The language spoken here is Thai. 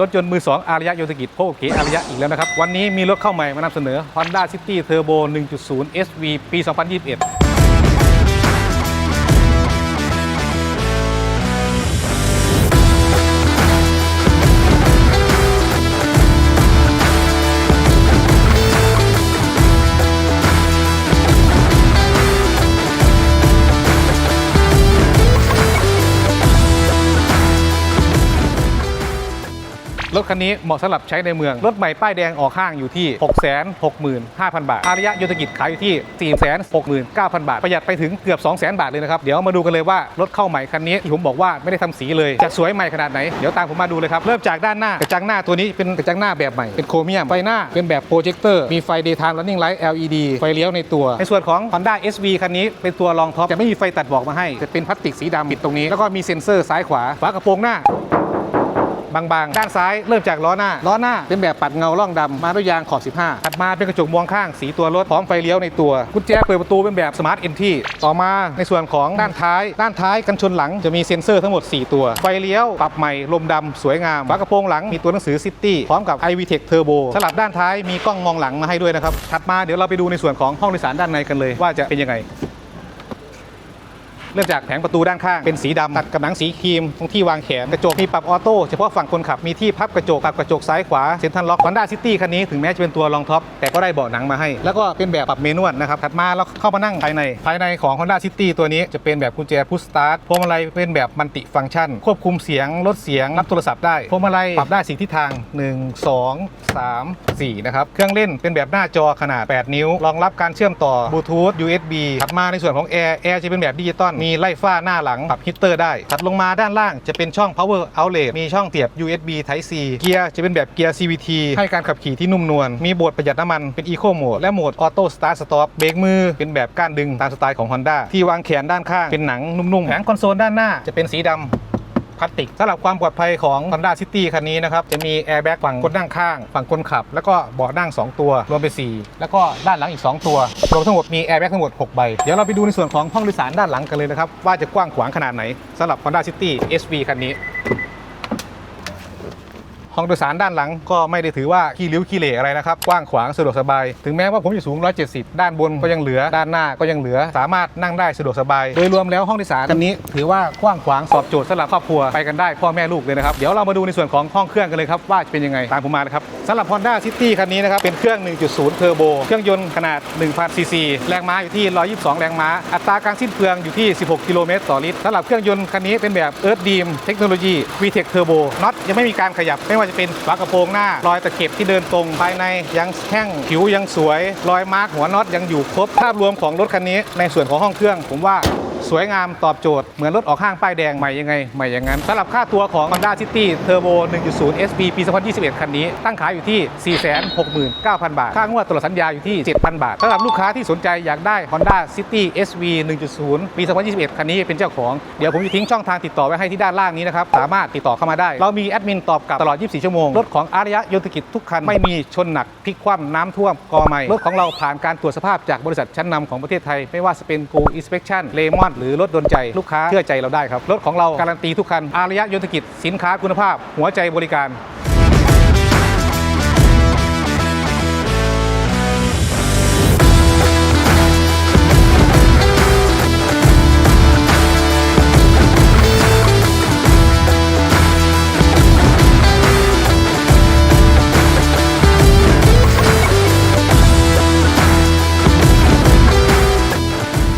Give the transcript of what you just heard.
รถยนต์มือ 2 อารยะโยธกิจโคเกอารยะอีกแล้วนะครับ วันนี้มีรถเข้าใหม่มานำเสนอ Honda City Turbo 1.0 SV ปี 2021 ถคันนี้เหมาะสำหรับใช้ในเมือง รถใหม่ป้ายแดงออกข้างอยู่ที่ 665,000 บาทอารยะโยธกิจขายอยู่ที่ 469,000 บาท ประหยัดไปถึงเกือบ 200,000 บาทเลยนะครับ เดี๋ยวมาดูกันเลยว่ารถเข้าใหม่คันนี้ที่ผมบอกว่าไม่ได้ทำสีเลยจะสวยใหม่ขนาดไหน เดี๋ยวตามผมมาดูเลยครับเริ่มจากด้านหน้ากระจังหน้าตัวนี้เป็นกระจังหน้าแบบใหม่เป็นโครเมียมไฟหน้าเป็นแบบโปรเจคเตอร์มีไฟ daytime running light LED ไฟเลี้ยวในตัว ในส่วนของ Honda SV คันนี้เป็นตัวรองท็อปจะไม่มีไฟตัดบอกมาให้จะเป็นพลาสติกสีดำปิดตรงนี้แล้วก็มีเซ็นเซอร์ซ้ายขวาฝากระโปรงหน้า บางๆ ด้านซ้ายเริ่มจากล้อหน้า ล้อหน้าเป็นแบบปัดเงาล่องดำมาด้วยยางขอบ 15 ถัดมาเป็นกระจกมองข้างสีตัวรถพร้อมไฟเลี้ยวในตัวกุญแจเปิดประตูเป็นแบบสมาร์ทเอนทีต่อมาในส่วนของด้านท้าย ด้านท้ายกันชนหลังจะมีเซ็นเซอร์ทั้งหมด 4 ตัว ไฟเลี้ยว ปรับใหม่ ลมดำสวยงามฝากระโปรงหลังมีตัวหนังสือซิตี้พร้อมกับ i v t e c Turbo สลับด้านท้ายมีกล้องมองหลังมาให้ด้วยนะครับถัดมาเดี๋ยวเราไปดูในส่วนของห้องโดยสารด้านในกันเลย ว่าจะเป็นยังไง เริ่มจากแผงประตูด้านข้างเป็นสีดำตัดกับหนังสีครีมตรงที่วางแขนกระจกมีปรับออโต้เฉพาะฝั่งคนขับมีที่พับกระจกปรับกระจกซ้ายขวาเซ็นทรัลล็อกฮอนด้าซิตี้คันนี้ถึงแม้จะเป็นตัวรองท็อปแต่ก็ได้เบาะหนังมาให้ แล้วก็เป็นแบบปรับเมนวลนะครับถัดมาเราเข้ามานั่งภายในภายในของ Honda City ตัวนี้จะเป็นแบบกุญแจพุชสตาร์ทพวงมาลัยเป็นแบบมัลติฟังก์ชัน ควบคุมเสียงลดเสียงรับโทรศัพท์ได้พวงมาลัยปรับได้สีทิศทาง 1 2 3 4 นะครับ เครื่องเล่นเป็นแบบหน้าจอขนาด 8 นิ้ว รองรับการเชื่อมต่อบลูทูธ USB ถัดมาในส่วนของแอร์แอร์จะเป็นแบบดิจิตอลมีไล่ฟ้าหน้าหลังปรับฮีตเตอร์ได้ ถัดลงมาด้านล่างจะเป็นช่อง power outlet มีช่องเสียบ USB Type C เกียร์จะเป็นแบบเกียร์ CVT ให้การขับขี่ที่นุ่มนวล มีโหมดประหยัดน้ำมันเป็น Eco Mode และโหมด Auto Start Stop เบรกมือเป็นแบบก้านดึงตามสไตล์ของ Honda ที่วางแขนด้านข้างเป็นหนังนุ่มๆ แผงคอนโซลด้านหน้าจะเป็นสีดำ พลาสติกสำหรับความปลอดภัยของ Honda City คันนี้นะครับ จะมีแอร์แบ็กฝั่งคนนั่งข้าง ฝั่งคนขับ แล้วก็เบาะนั่ง 2 ตัว รวมเป็น4แล้วก็ด้านหลังอีก 2 ตัว รวมทั้งหมดมีแอร์แบ็กทั้งหมด 6 ใบ เดี๋ยวเราไปดูในส่วนของห้องโดยสารด้านหลังกันเลยนะครับว่าจะกว้างขวางขนาดไหนสำหรับ Honda City SV คันนี้ ห้องโดยสารด้านหลังก็ไม่ได้ถือว่าขี้ริ้วขี้เหร่อะไรนะครับ กว้างขวางสะดวกสบาย ถึงแม้ว่าผมจะสูง 170 ด้านบนก็ยังเหลือ ด้านหน้าก็ยังเหลือ สามารถนั่งได้สะดวกสบาย โดยรวมแล้วห้องโดยสารคันนี้ ถือว่ากว้างขวางสอบโจทย์สำหรับครอบครัวไปกันได้พ่อแม่ลูกเลยนะครับ เดี๋ยวเรามาดูในส่วนของห้องเครื่องกันเลยครับว่าจะเป็นยังไงตามผมมาเลยครับสำหรับ Honda City คันนี้นะครับเป็นเครื่อง 1.0 เทอร์โบ เครื่องยนต์ขนาด 1,000 ซีซี แรงม้าอยู่ที่ 122 แรงม้า อัตราการสิ้นเปลืองอยู่ที่ 16 กิโลเมตรต่อลิตรสำหรับเครื่องยนต์คันนี้เป็นแบบ Earth Beam เทคโนโลยี VTEC Turbo น็อตยังไม่มีการขยับไม่ว่าจะเป็นฝากระโปรงหน้ารอยตะเข็บที่เดินตรงภายในยังแข้งผิวยังสวย รอยมาร์กหัวน็อตยังอยู่ครบภาพรวมของรถคันนี้ในส่วนของห้องเครื่อง ผมว่า สวยงามตอบโจทย์ เหมือนรถออกห้างป้ายแดงใหม่ยังไง ใหม่อย่างนั้นสำหรับค่าตัวของ Honda City Turbo 1.0 SP ปี 2021 คันนี้ ตั้งขายอยู่ที่ 469,000 บาท ค่างวดตลอดสัญญาอยู่ที่ 7,000 บาทสำหรับลูกค้าที่สนใจอยากได้ Honda City SV 1.0 ปี 2021 คันนี้เป็นเจ้าของ เดี๋ยวผมจะทิ้งช่องทางติดต่อไว้ให้ที่ด้านล่างนี้นะครับสามารถติดต่อเข้ามาได้ เรามีแอดมินตอบกลับตลอด 24 ชั่วโมงรถของอารยะโยธกิจทุกคันไม่มีชนหนักพลิกคว่ำน้ำท่วมกอไม้รถของเราผ่านการตรวจสภาพจากบริษัทชั้นนำของประเทศไทยไม่ว่าจะเป็น Go Inspection เลมอนหรือรถดนใจลูกค้าเชื่อใจเราได้ครับรถของเราการันตีทุกคันอารยะโยธกิจสินค้าคุณภาพ หัวใจบริการ